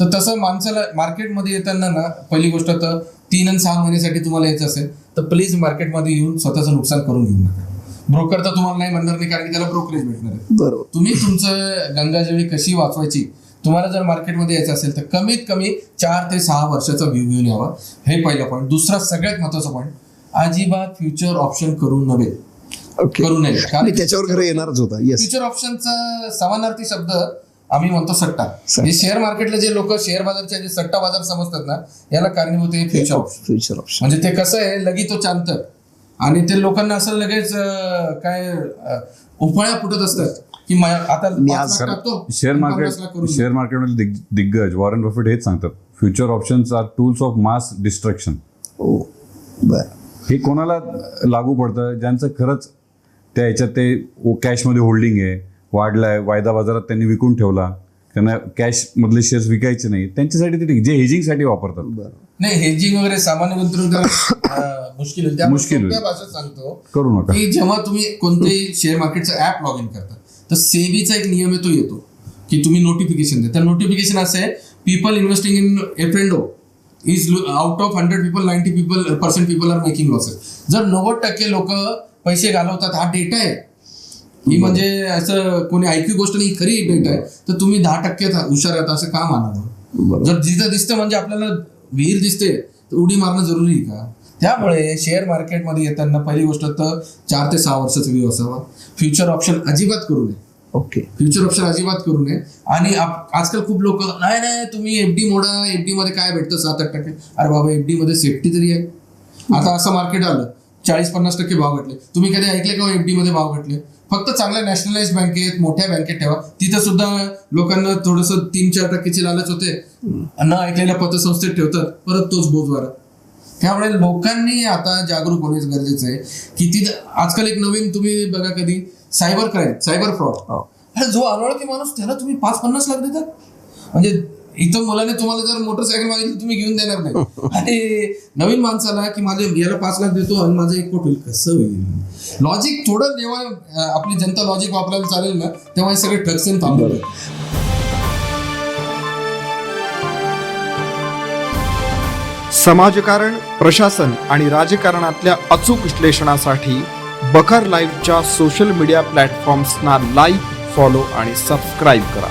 तर तसं माणसाला मार्केटमध्ये येताना ना पहिली गोष्ट तर तीन आणि सहा महिन्यासाठी तुम्हाला यायचं असेल तर प्लीज मार्केटमध्ये येऊन स्वतःचं नुकसान करून घेऊ नका. ब्रोकर तर तुम्हाला नाही म्हणणार नाही कारण की त्याला ब्रोकरेज भेटणार आहे. बरोबर. तुम्ही तुमचं गंगाजळी कशी वाचवायची तुम्हाला जर मार्केटमध्ये यायचं असेल तर कमीत कमी चार ते सहा वर्षाचा व्ह्यू घेऊन यावा. हे पहिलं पॉईंट दुसरा सगळ्यात महत्त्वाचा पॉईंट अजिबात फ्युचर ऑप्शन करू नव्हे. करू नये. कारण त्याच्यावर खरं येणारच होता. फ्युचर ऑप्शनचा समानार्थी शब्द आम्ही म्हणतो सट्टा. सट्टा. हे शेअर मार्केटला जे लोक शेअर बाजारचे जे सट्टा बाजार समजतात ना याला कारणीभूत आहे फ्युचर ऑप्शन फ्युचर ऑप्शन म्हणजे ते कसं आहे लगी तो चांत आणि ते लोकांना असं लगेच काय उफाळ्या फुटत असतात की मा- आता मी आज शेअर मार्केट शेअर मार्केटमध्ये दिग- दिग्गज वॉरन बफेट हेच सांगतात. Future options are tools of mass destruction हो बर. हे कोणाला लागू पडतं? ज्यांचं खरंच त्या ह्याच्यात ते कॅशमध्ये होल्डिंग आहे. वाढलाय वायदा बाजारात त्यांनी विकून ठेवला. त्यांना कॅश मधले शेअर्स विकायचे नाही. त्यांच्यासाठी ते ठीक जे हेजिंगसाठी वापरतात. नाही हेजिंग वगैरे सामान्य गुंतवणूक मुश्किल होईल. मुश्किल होईल. सोप्या भाषेत सांगतो करू नका. की जेव्हा तुम्ही कोणतेही शेअर मार्केटचं ऍप लॉग इन करता तर सेबीचा एक नियम आहे तो येतो की तुम्ही नोटिफिकेशन द्या. तर नोटिफिकेशन असं आहे people investing in F and O is out of hundred people ninety people percent people are making losses जर नव्वद टक्के लोक पैसे घालवतात हा डेटा आहे ही म्हणजे असं कोणी ऐकू गोष्ट नाही खरी डेटा आहे. तर तुम्ही दहा टक्के हुशार आहात असं का मानावं जर जिथं दिसतं म्हणजे आपल्याला विहीर दिसते तर उडी मारणं जरुरी आहे का? त्यामुळे शेअर मार्केटमध्ये येताना पहिली गोष्ट तर चार ते सहा वर्षाचा व्ह्यू असावा. फ्युचर ऑप्शन अजिबात करू नये. ओके. फ्युचर ऑप्शन अजिबात करू नये. आणि आजकाल खूप लोक नाही नाही तुम्ही एफडी मोडा एफडी मध्ये काय भेटतं सात आठ टक्के? अरे बाबा एफडी मध्ये सेफ्टी तरी आहे. आता असं मार्केट आलं चाळीस पन्नास टक्के भाव घटले. तुम्ही कधी ऐकले का एफडी मध्ये भाव घटले? फक्त चांगल्या नॅशनलाइज बँकेत मोठ्या बँकेत ठेवा. तिथं सुद्धा लोकांना थोडस तीन चार टक्क्याची लालच होते. न ऐकलेल्या पतसंस्थेत ठेवतात. परत तोच बोज वारा त्यामुळे लोकांनी आता जागरूक होणे गरजेचं आहे. किती आजकाल एक नवीन तुम्ही बघा कधी सायबर क्राईम सायबर फ्रॉड हो. अरे जो अनोळखी माणूस त्याला तुम्ही पाच पन्नास लाख देतात? म्हणजे इथं मुलाने तुम्हाला जर मोटरसायकल मागितली तुम्ही घेऊन देणार नाही. आणि नवीन माणसाला की माझे याला पाच लाख देतो आणि माझं एक कोट होईल कसं होईल? लॉजिक थोडं जेव्हा आपली जनता लॉजिक वापरायला चालेल ना तेव्हा हे सगळे ठगसेन थांबवतात समाजकारण प्रशासन आणि राजकारणातल्या अचूक विश्लेषणासाठी बखर लाईव्हच्या सोशल मीडिया प्लॅटफॉर्म्सना लाईक फॉलो आणि सबस्क्राईब करा.